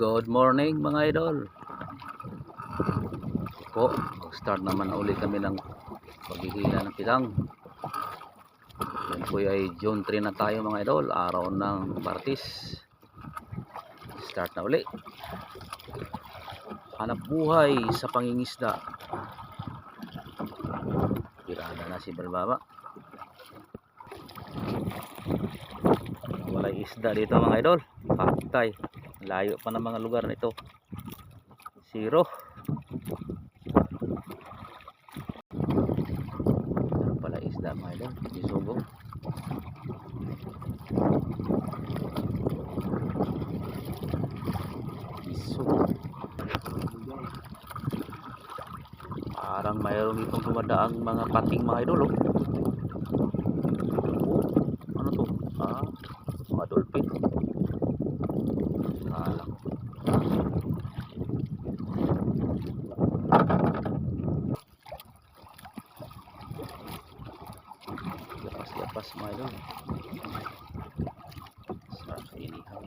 Good morning mga idol. Po, mag-start naman ulit kami ng paghihila ng pitang. Yan po ay June 3 na tayo mga idol, araw ng Martis. Start na uli. Hanap buhay sa pangingisda. Pirada na si Balbaba. Walay isda dito mga idol. Paktay. Layo pa ng mga lugar nito. Zero. Meron pala isda mga idol. Isugo. Isugo. Parang mayroon itong dumadaang mga pating mga idol. Oh, ano to? Ah, mga dolphin. Kala ko. Lapas-lapas mga idol. Sa inihaw.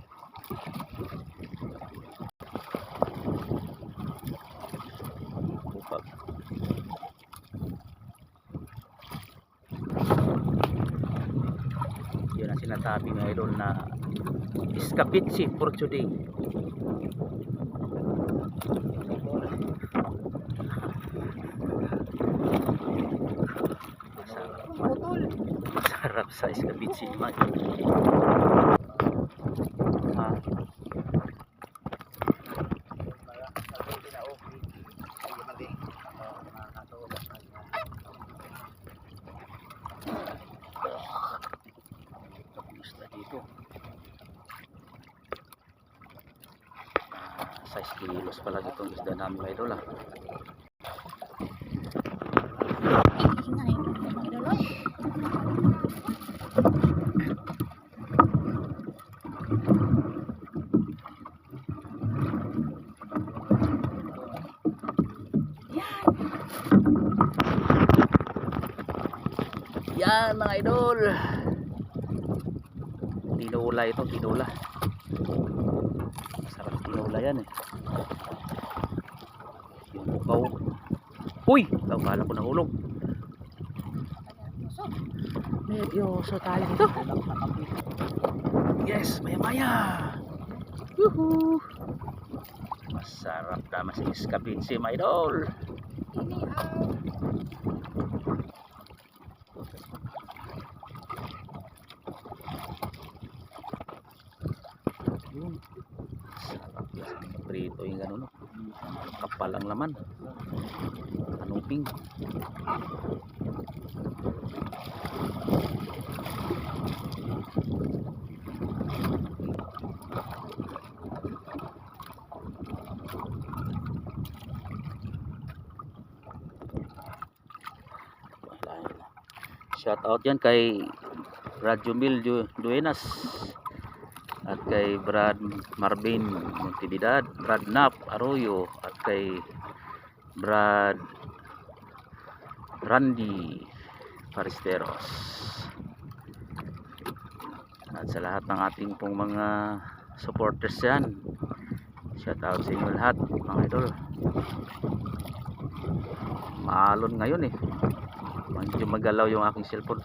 Upag. Yun ang sinasabi ng idol na Escapitsi for today. Sarap sa escapitsi naman. Ha? Gusto dito. Ah, 6 kilos pala itong isda namin idol ah. Yan. Yan mga idol. Tinula ito, tinula. Masarap tinula yan eh. Yung bukaw. Uy! Kala ko nahulog. So, Neryoso tayo dito. Yes, maya maya. Woohoo! Masarap na si iskabitsi mga idol. Yun. Sarap yan. Prito yung gano'n. no? Kapal ang laman. Wala na. Shout out yan kay Rajumil Du- Duenas at kay Brad Marvin Montibidad, Brad Nap Arroyo at kay Brad Randy Paristeros at sa lahat ng ating pong mga supporters yan. Shout out sa inyo lahat mga idol. Maalon ngayon eh. Medyo magalaw yung aking cellphone